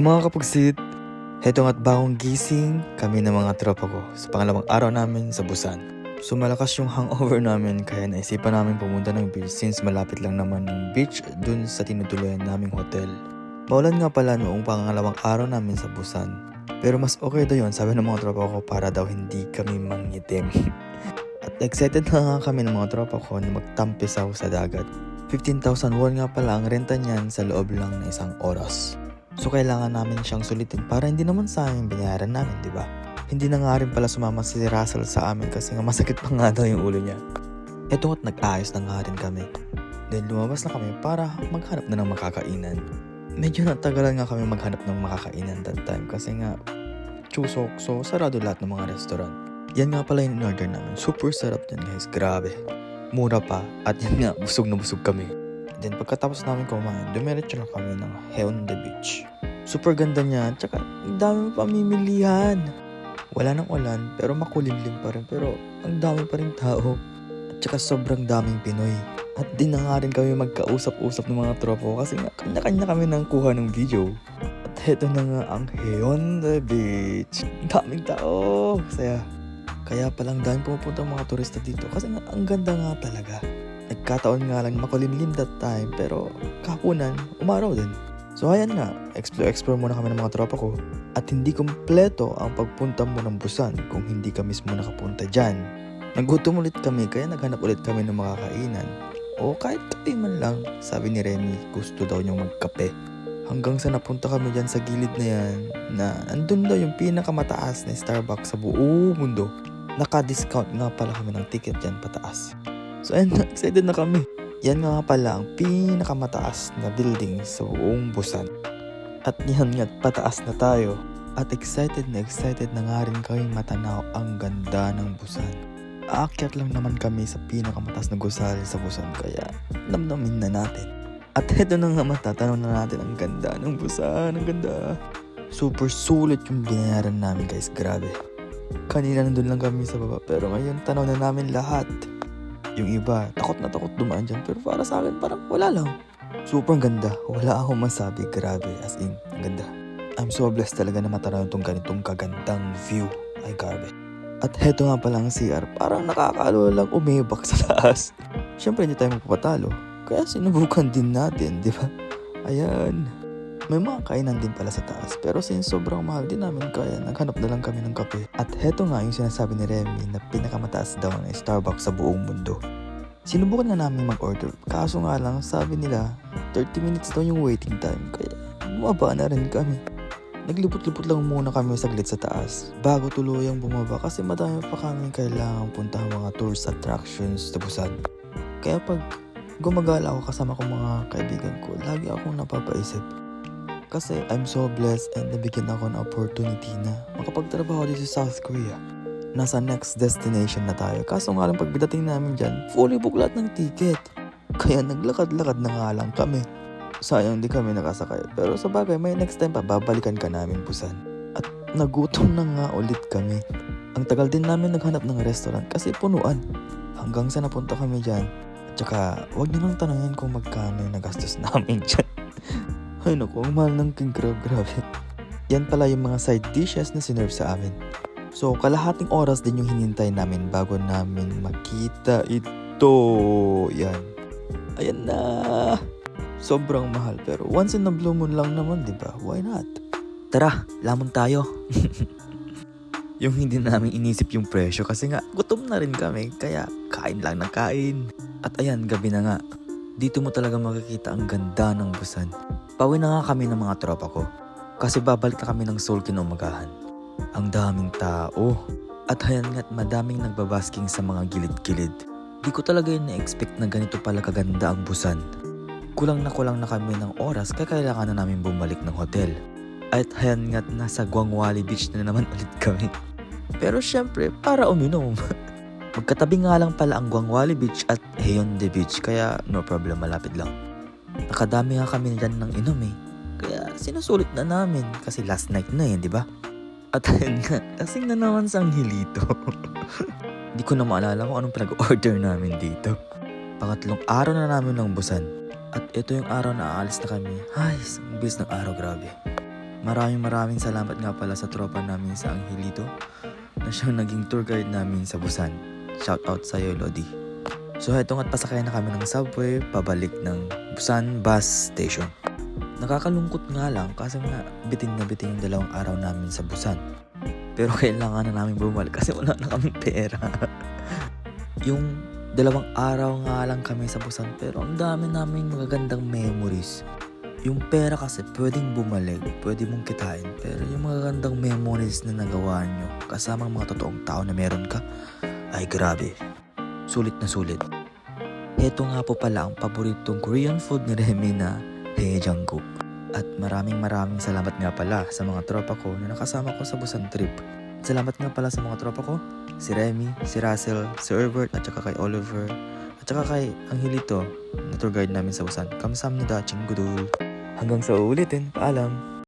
Mga kapagsit, heto nga't bagong gising kami ng mga tropa ko sa pangalawang araw namin sa Busan. So malakas yung hangover namin kaya naisipan namin pumunta ng beach since malapit lang naman ng beach dun sa tinutuluyan naming hotel. Maulan nga pala noong pangalawang araw namin sa Busan. Pero mas okay daw yun sabi ng mga tropa ko para daw hindi kami mangitim. At excited na nga kami ng mga tropa ko na magtampisaw sa dagat. 15,000 won nga pala ang renta niyan sa loob lang ng isang oras. So kailangan namin siyang sulitin para hindi naman sa amin binayaran namin, di ba? Hindi na nga rin pala sumama si Russell sa amin kasi nga masakit pa nga daw yung ulo niya. Eto nga't nag-ayos na nga rin kami. Then lumabas na kami para maghanap na ng makakainan. Medyo natagalan nga kami maghanap ng makakainan that time kasi nga chusok so sarado lahat ng mga restaurant. Yan nga pala yung in-order namin. Super sarap yan guys, grabe. Mura pa at yan nga, busog na busog kami. Then pagkatapos namin kumain, dumiretso na kami ng Haeundae Beach. Super ganda niya, tsaka dami pamimilihan. Wala nang ulan, pero makulimlim pa rin, pero ang dami pa rin tao. At tsaka sobrang daming Pinoy. At di na nga rin kami magkausap-usap ng mga tropo kasi kanya-kanya kami nang kuha ng video. At heto na nga ang Haeundae Beach. Ang daming tao. Saya. Kaya palang daming pumupunta ang mga turista dito kasi nga ang ganda nga talaga. Nagkataon nga lang makulimlim that time pero kapunan, umaraw din. So ayan nga, explore-explore muna kami ng mga tropa ko at hindi kumpleto ang pagpunta mo ng Busan kung hindi ka mismo nakapunta dyan. Nagutom ulit kami kaya naghanap ulit kami ng makakainan. O kahit kape man lang, sabi ni Remy gusto daw niyang magkape. Hanggang sa napunta kami dyan sa gilid na yan na andun daw yung pinakamataas na Starbucks sa buong mundo. Naka-discount nga pala kami ng ticket dyan pataas. So ayun, excited na kami. Yan nga pala ang pinakamataas na building sa buong Busan. At yan nga, pataas na tayo. At excited na excited na nga rin kami matanaw ang ganda ng Busan. Aakyat lang naman kami sa pinakamataas na gusali sa Busan kaya namnamin na natin. At heto na nga matatanaw na natin ang ganda ng Busan, ang ganda. Super sulit yung binayaran namin guys, grabe. Kanina nandun lang kami sa baba pero ngayon tanaw na namin lahat. Yung iba, takot na takot dumaan dyan. Pero para sa akin, parang wala lang. Super ganda. Wala akong masabi. Grabe. As in, ang ganda. I'm so blessed talaga na matanaw itong ganitong kagandang view. Ay, grabe. At heto nga pala ang CR. Parang nakakaalala lang umibak sa taas. Siyempre, hindi tayo magpapatalo. Kaya sinubukan din natin, di ba? Ayan. May mga kainan din pala sa taas. Pero since sobrang mahal din namin kaya, naghanap na lang kami ng kape. At heto nga yung sinasabi ni Remy na pinakamataas daw ng Starbucks sa buong mundo. Sinubukan nga namin mag-order. Kaso nga lang, sabi nila, 30 minutes daw yung waiting time. Kaya bumaba na rin kami. Naglipot-lipot lang muna kami saglit sa taas bago tuluyang bumaba kasi madami pa kami kailangan puntahan mga tourist attractions sa Busan. Kaya pag gumagala ako kasama ko mga kaibigan ko, lagi akong napapaisip. Kasi I'm so blessed and nabigyan ako ng opportunity na makapagtrabaho dito sa South Korea. Nasa next destination na tayo. Kaso nga lang pagdating namin dyan, fully book lahat ng ticket. Kaya naglakad-lakad na nga lang kami. Sayang di kami nakasakay. Pero sa bagay, may next time pa, babalikan ka namin Busan. At nagutom na nga ulit kami. Ang tagal din namin naghanap ng restaurant kasi punuan. Hanggang sa napunta kami dyan. At saka, huwag niyo nang tanongin kung magkano yung nagastos namin dyan. Ay naku, ang mahal ng king crab, grabe. Yan pala yung mga side dishes na sinerve sa amin. So, kalahating oras din yung hinintay namin bago namin makita ito. Yan. Ayan na. Sobrang mahal pero once in a blue moon lang naman, di ba? Why not? Tara, lamon tayo. yung hindi namin inisip yung presyo kasi nga gutom na rin kami kaya kain lang ng kain. At ayan, gabi na nga. Dito mo talaga makikita ang ganda ng busan. Pauwi na nga kami ng mga tropa ko. Kasi babalik na kami ng Seoul kinumagahan. Ang daming tao. At hayan nga't madaming nagbabasking sa mga gilid-gilid. Di ko talaga yun na-expect na ganito pala kaganda ang busan. Kulang na kulang na kami ng oras kaya kailangan na namin bumalik ng hotel. At hayan nga't nasa Guangwali Beach na naman ulit kami. Pero syempre, para uminom. Magkatabi nga lang pala ang Guangwali Beach at Haeundae Beach kaya no problem malapit lang. Nakadami nga kami dyan ng inom eh. Kaya sinusulit na namin kasi last night na eh, di ba? At ayun nga, lasing na naman sa Angelito. Di ko na maalala kung anong pinag-order namin dito. Pangatlong araw na namin ng busan. At ito yung araw na aalis na kami. Ay, ang bilis ng araw, grabe. Maraming maraming salamat nga pala sa tropa namin sa Angelito na siyang naging tour guide namin sa Busan. Shout out sa iyo, Lodi. So heto nga't pasakay na kami ng subway pabalik ng Busan Bus Station. Nakakalungkot nga lang kasi nga bitin na bitin yung dalawang araw namin sa Busan. Pero kailangan na namin bumalik kasi wala na kaming pera. yung dalawang araw nga lang kami sa Busan pero ang dami naming magagandang memories. Yung pera kasi pwedeng bumalik, pwede mong kitain, pero yung magagandang memories na nagawa nyo kasama mga totoong tao na meron ka, ay grabe. Sulit na sulit. Ito nga po pala ang paboritong Korean food ni Remy na Haejanguk. At maraming maraming salamat nga pala sa mga tropa ko na nakasama ko sa Busan trip. Salamat nga pala sa mga tropa ko, si Remy, si Russell, si Herbert at saka kay Oliver at saka kay Angelito na tour guide namin sa Busan. Kamsahamnida, Chinggudul. Hanggang sa uulitin, paalam.